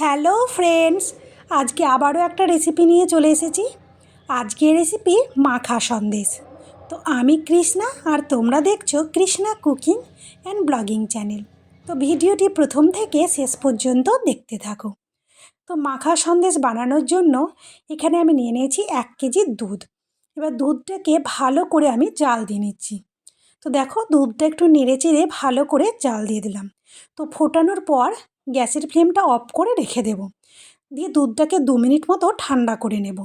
Hello friends, আজকে আবারও একটা রেসিপি নিয়ে চলে এসেছি। আজকের রেসিপি মাখা সন্দেশ। তো আমি কৃষ্ণা আর তোমরা দেখছ Krishna cooking and blogging channel. তো ভিডিওটি প্রথম থেকে শেষ পর্যন্ত দেখতে থাকো। তো মাখা সন্দেশ বানানোর জন্য এখানে আমি নিয়ে নিয়েছি এক কেজি দুধ। এবার দুধটাকে ভালো করে আমি জাল দিয়ে নিচ্ছি। তো দেখো দুধটা একটু নেড়ে চেড়ে ভালো করে জাল দিয়ে দিলাম। তো ফোটানোর পর গ্যাসের ফ্লেমটা অফ করে রেখে দেব। দিয়ে দুধটাকে দু মিনিট মতো ঠান্ডা করে নেব।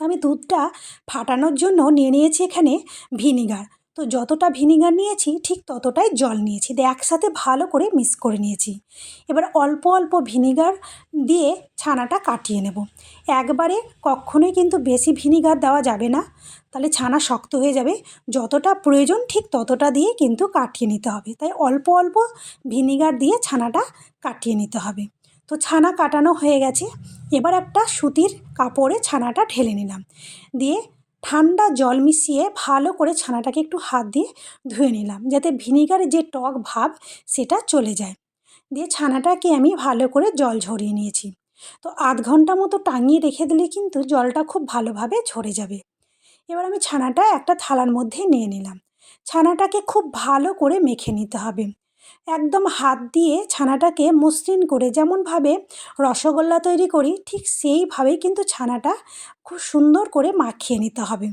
তো আমি দুধটা ফাটানোর জন্য নিয়ে নিয়েছি এখানে ভিনিগার। তো যতটা ভিনিগার নিয়েছি, ঠিক ততটাই জল নিয়েছি। দিয়ে একসাথে ভালো করে মিক্স করে নিয়েছি। এবার অল্প অল্প ভিনিগার দিয়ে ছানাটা কাটিয়ে নেব। একবারে কখনোই কিন্তু বেশি ভিনিগার দেওয়া যাবে না। তাহলে ছানা শক্ত হয়ে যাবে। যতটা প্রয়োজন, ঠিক ততটা দিয়ে কিন্তু কাটিয়ে নিতে হবে। তাই অল্প অল্প ভিনিগার দিয়ে ছানাটা কাটিয়ে নিতে হবে। তো ছানা কাটানো হয়ে গেছে। এবার একটা সুতির কাপড়ে ছানাটা ঢেলে নিলাম। দিয়ে ঠান্ডা জল মিশিয়ে ভালো করে ছানাটাকে একটু হাত দিয়ে ধুয়ে নিলাম, যাতে ভিনিগারের যে টক ভাব সেটা চলে যায়। দিয়ে ছানাটাকে আমি ভালো করে জল ঝরিয়ে নিয়েছি। তো আধ ঘণ্টা মতো টাঙিয়ে রেখে দিলে কিন্তু জলটা খুব ভালোভাবে ঝরে যাবে। এবার আমি ছানাটা একটা থালার মধ্যে নিয়ে নিলাম। ছানাটাকে খুব ভালো করে মেখে নিতে হবে। একদম হাত দিয়ে ছানাটাকে মসৃণ করে যেমনভাবে রসগোল্লা তৈরি করি, ঠিক সেইভাবেই কিন্তু ছানাটা খুব সুন্দর করে মাখিয়ে নিতে হবে।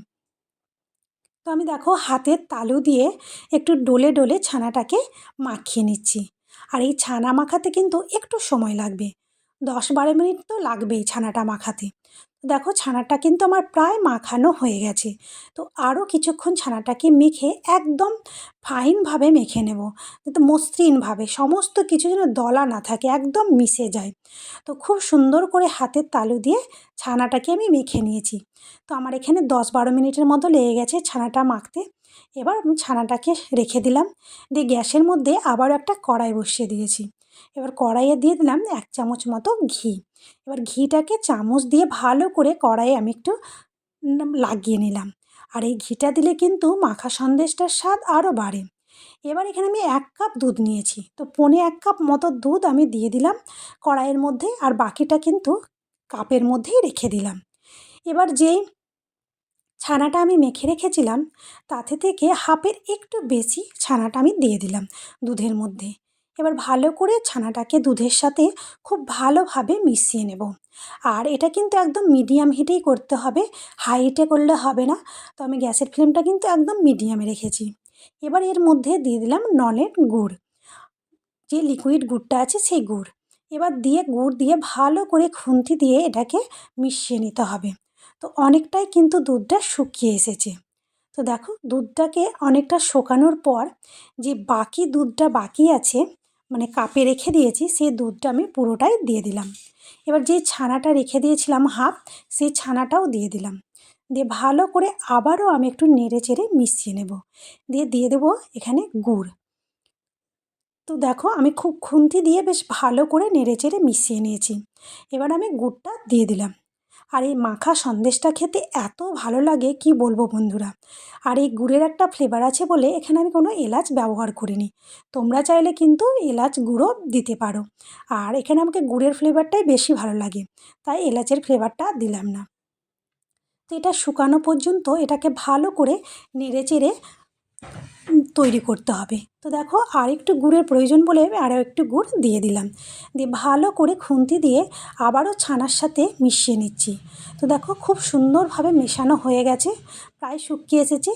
তো আমি দেখো হাতের তালু দিয়ে একটু ডোলে ডোলে ছানাটাকে মাখিয়ে নিচ্ছি। আর এই ছানা মাখাতে কিন্তু একটু সময় লাগবে। দশ বারো মিনিট তো লাগবেই ছানাটা মাখাতে। দেখো ছানাটা কিন্তু আমার প্রায় মাখানো হয়ে গেছে। তো আরও কিছুক্ষণ ছানাটাকে মেখে একদম ফাইনভাবে মেখে নেব। যাতে মসৃণভাবে সমস্ত কিছু যেন দলা না থাকে, একদম মিশে যায়। তো খুব সুন্দর করে হাতের তালু দিয়ে ছানাটাকে আমি মেখে নিয়েছি। তো আমার এখানে দশ বারো মিনিটের মতো লেগে গেছে ছানাটা মাখতে। এবার আমি ছানাটাকে রেখে দিলাম। দিয়ে গ্যাসের মধ্যে আবার একটা কড়াই বসিয়ে দিয়েছি। এবার কড়াইয়ে দিয়ে দিলাম এক চামচ মতো ঘি। এবার ঘিটাকে চামচ দিয়ে ভালো করে কড়াইয়ে আমি একটু লাগিয়ে নিলাম। আর এই ঘিটা দিলে কিন্তু মাখা সন্দেশটার স্বাদ আরও বাড়ে। এবার এখানে আমি এক কাপ দুধ নিয়েছি। তো পনে এক কাপ মতো দুধ আমি দিয়ে দিলাম কড়াইয়ের মধ্যে আর বাকিটা কিন্তু কাপের মধ্যেই রেখে দিলাম। এবার যেই ছানাটা আমি মেখে রেখেছিলাম, তাতে থেকে হাফের একটু বেশি ছানাটা আমি দিয়ে দিলাম দুধের মধ্যে। এবার ভালো করে ছানাটাকে দুধের সাথে খুব ভালোভাবে মিশিয়ে নেব। আর এটা কিন্তু একদম মিডিয়াম হিটেই করতে হবে হাই হিটে করলে হবে না। তো আমি গ্যাসের ফ্লেমটা কিন্তু একদম মিডিয়ামে রেখেছি। এবার এর মধ্যে দিয়ে দিলাম নলের গুড়। যে লিকুইড গুড়টা আছে সেই গুড়। এবার দিয়ে গুড় দিয়ে ভালো করে খুন্তি দিয়ে এটাকে মিশিয়ে নিতে হবে। তো অনেকটাই কিন্তু দুধটা শুকিয়ে এসেছে। তো দেখো দুধটাকে অনেকটা শোকানোর পর যে বাকি দুধটা বাকি আছে মানে কাপে রেখে দিয়েছি, সেই দুধটা আমি পুরোটাই দিয়ে দিলাম। এবার যে ছানাটা রেখে দিয়েছিলাম হাফ, সেই ছানাটাও দিয়ে দিলাম। দিয়ে ভালো করে আবারও আমি একটু নেড়ে চেড়ে মিশিয়ে নেব। দিয়ে দিয়ে দেবো এখানে গুড়। তো দেখো আমি খুব খুন্তি দিয়ে বেশ ভালো করে নেড়ে চেড়ে মিশিয়ে নিয়েছি। এবার আমি গুড়টা দিয়ে দিলাম। আর এই মাখা সন্দেশটা খেতে এত ভালো লাগে, কি বলব বন্ধুরা? আর এই গুড়ের একটা ফ্লেভার আছে বলে এখানে আমি কোনো এলাচ ব্যবহার করিনি। তোমরা চাইলে কিন্তু এলাচ গুঁড়ো দিতে পারো। আর এখানে আমাকে গুড়ের ফ্লেভারটাই বেশি ভালো লাগে, তাই এলাচের ফ্লেভারটা দিলাম না। তো এটা শুকানো পর্যন্ত এটাকে ভালো করে নেড়ে চেড়ে তৈরি করতে হবে। তো দেখো আর একটু গুড়ের প্রয়োজন বলে আরও একটু গুড় দিয়ে দিলাম। দিয়ে ভালো করে খুন্তি দিয়ে আবারও ছানার সাথে মিশিয়ে নিচ্ছি। তো দেখো, খুব সুন্দরভাবে মেশানো হয়ে গেছে, প্রায় শুকিয়ে এসেছে।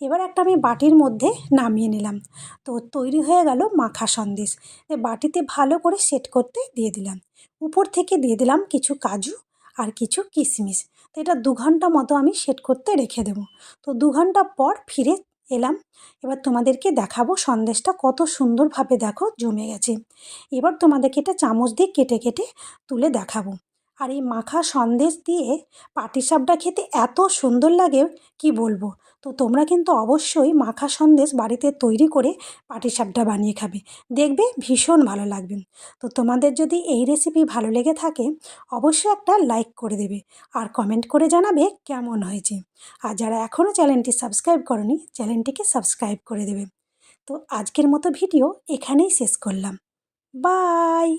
এবার একটা আমি বাটির মধ্যে নামিয়ে নিলাম। তো তৈরি হয়ে গেল মাখা সন্দেশ। বাটিতে ভালো করে সেট করতে দিয়ে দিলাম। উপর থেকে দিয়ে দিলাম কিছু কাজু আর কিছু কিশমিশ। তো এটা দু ঘণ্টা মতো আমি সেট করতে রেখে দেবো। তো দু ঘণ্টা পর ফিরে এলাম। এবার তোমাদেরকে দেখাবো সন্দেশটা কত সুন্দরভাবে দেখো জমে গেছে। এবার তোমাদেরকে এটা চামচ দিয়ে কেটে কেটে তুলে দেখাবো। আর এই মাখা সন্দেশ দিয়ে পাটিসাপটা খেতে এত সুন্দর লাগে, কি বলব? তো তোমরা কিন্তু অবশ্যই মাখা সন্দেশ বাড়িতে তৈরি করে পাটিসাপটা বানিয়ে খাবে। দেখবে ভীষণ ভালো লাগবে। তো তোমাদের যদি এই রেসিপি ভালো লেগে থাকে, অবশ্যই একটা লাইক করে দেবে আর কমেন্ট করে জানাবে কেমন হয়েছে। আর যারা এখনও চ্যানেলটি সাবস্ক্রাইব করনি, চ্যানেলটিকে সাবস্ক্রাইব করে দেবে। তো আজকের মতো ভিডিও এখানেই শেষ করলাম। বাই